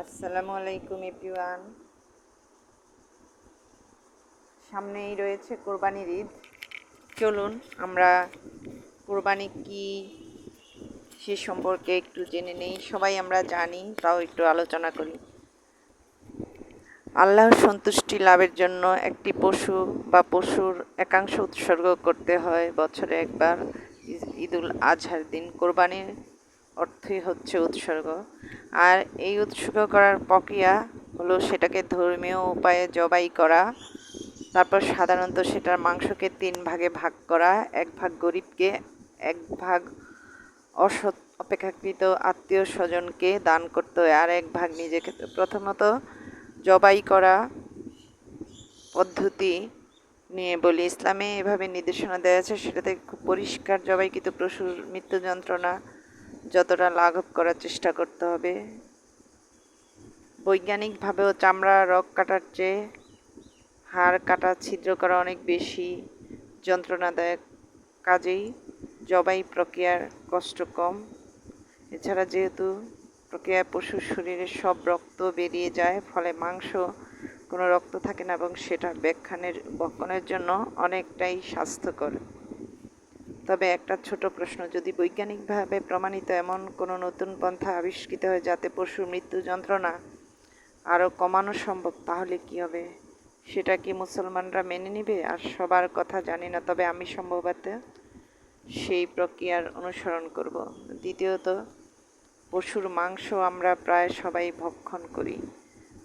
আসসালামু আলাইকুম এপিওয়ান সামনেই রয়েছে কোরবানির ঈদ। চলুন আমরা কোরবানি কি, সে সম্পর্কে একটু জেনে নেই। সবাই আমরা জানি, তাও একটু আলোচনা করি। আল্লাহর সন্তুষ্টি লাভের জন্য একটি পশু বা পশুর একাংশ উৎসর্গ করতে হয়। বছরে একবার ঈদুল আজহার দিন কোরবানির অর্থই হচ্ছে উৎসর্গ। আর এই উৎসর্গ করার প্রক্রিয়া হলো সেটাকে ধর্মীয় উপায়ে জবাই করা, তারপর সাধারণত সেটার মাংসকে তিন ভাগে ভাগ করা, এক ভাগ গরিবকে, এক ভাগ অসৎ অপেক্ষাকৃত আত্মীয় স্বজনকে দান করতে হয়, আর এক ভাগ নিজেকে প্রথমত জবাই করা পদ্ধতি নিয়ে বলি। ইসলামে এভাবে নির্দেশনা দেওয়া আছে, সেটাতে খুব পরিষ্কার জবাইকৃত পশুর মৃত্যু যন্ত্রণা যতটা লাঘব করার চেষ্টা করতে হবে। বৈজ্ঞানিকভাবেও চামড়া রক কাটার চেয়ে হাড় কাটা, ছিদ্র করা অনেক বেশি যন্ত্রণাদায়ক। কাজেই জবাই প্রক্রিয়ার কষ্ট কম। এছাড়া যেহেতু প্রক্রিয়ায় পশুর শরীরে সব রক্ত বেরিয়ে যায়, ফলে মাংস কোনো রক্ত থাকে না এবং সেটা ব্যাখ্যানের বক্ষণের জন্য অনেকটাই স্বাস্থ্যকর। তবে একটা ছোট প্রশ্ন, যদি বৈজ্ঞানিকভাবে প্রমাণিত এমন কোনো নতুন পন্থা আবিষ্কৃত হয় যাতে পশুর মৃত্যু যন্ত্রণা আরও কমানো সম্ভব, তাহলে কি হবে? সেটা কি মুসলমানরা মেনে নিবে? আর সবার কথা জানি না, তবে আমি সম্ভবত সেই প্রক্রিয়ার অনুসরণ করব। দ্বিতীয়ত, পশুর মাংস আমরা প্রায় সবাই ভক্ষণ করি।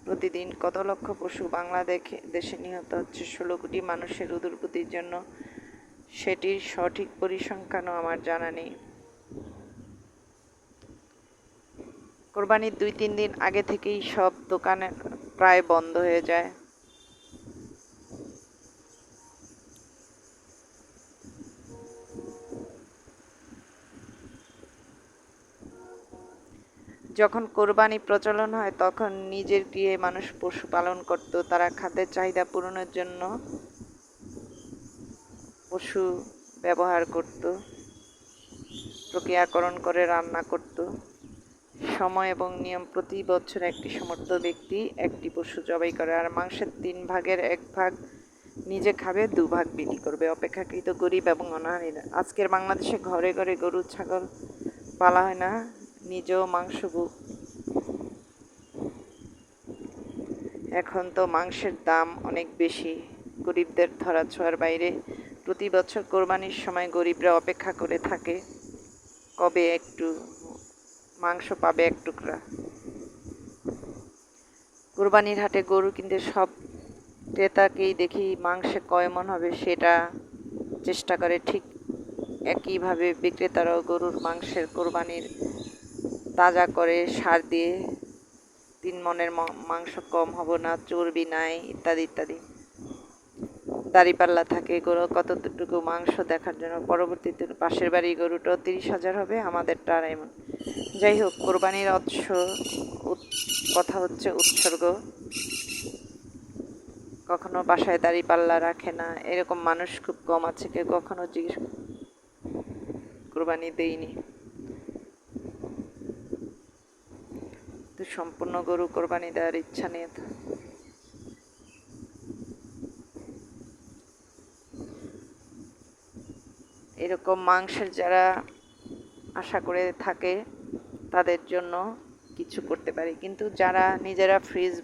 প্রতিদিন কত লক্ষ পশু বাংলাদেশে দেশে নিহত হচ্ছে? ষোলো কোটি মানুষের উদুরপতির জন্য সেটির সঠিক পরিসংখ্যানও আমার জানা নেই। কোরবানির দুই তিন দিন আগে থেকেই সব দোকানে প্রায় বন্ধ হয়ে যায়। যখন কোরবানি প্রচলন হয়, তখন নিজের গৃহে মানুষ পশু পালন করত। তারা খাদ্যের চাহিদা পূরণের জন্য পশু ব্যবহার করত, প্রক্রিয়াকরণ করে, রান্না করত। সময় এবং নিয়ম প্রতি বছর একটি সমর্থ ব্যক্তি একটি পশু জবাই করে আর মাংসের তিন ভাগের এক ভাগ নিজে খাবে, দু ভাগ বিক্রি করবে। অপেক্ষাকৃত গরিব এবং অনাহারীরা আজকের বাংলাদেশে ঘরে ঘরে গরু, ছাগল পালা হয় না, নিজেও মাংস এখন তো মাংসের দাম অনেক বেশি। গরিবদের ধরা ছোঁয়ার বাইরে প্রতি বছর কোরবানির সময় গরিবরা অপেক্ষা করে থাকে, কবে একটু মাংস পাবে এক টুকরা। কোরবানির হাটে গরু কিনতে সব ক্রেতাকেই দেখি মাংসে কয় মন হবে সেটা চেষ্টা করে ঠিক একইভাবে বিক্রেতারাও গরুর মাংসের কোরবানির তাজা করে সার দিয়ে তিন মনের মাংস কম হব না, চর্বি নাই, ইত্যাদি ইত্যাদি। দাড়িপাল্লা থাকে, গরু কতটুকু মাংস দেখার জন্য পরবর্তীতে পাশের বাড়ি গরুটা তিরিশ হাজার হবে, আমাদেরটা আড়াই এমন। যাই হোক, কোরবানির উৎস কথা হচ্ছে উৎসর্গ। কখনো বাসায় দাড়িপাল্লা রাখে না, এরকম মানুষ খুব কম আছে, কেউ কখনো জিজ্ঞেস কোরবানি দেয়নি। তো সম্পূর্ণ গরু কোরবানি দেওয়ার ইচ্ছা নিয়ে এরকম মাংসের যারা আশা করে থাকে, তাদের জন্য কিছু করতে পারি। কিন্তু যারা নিজেরা ফ্রিজ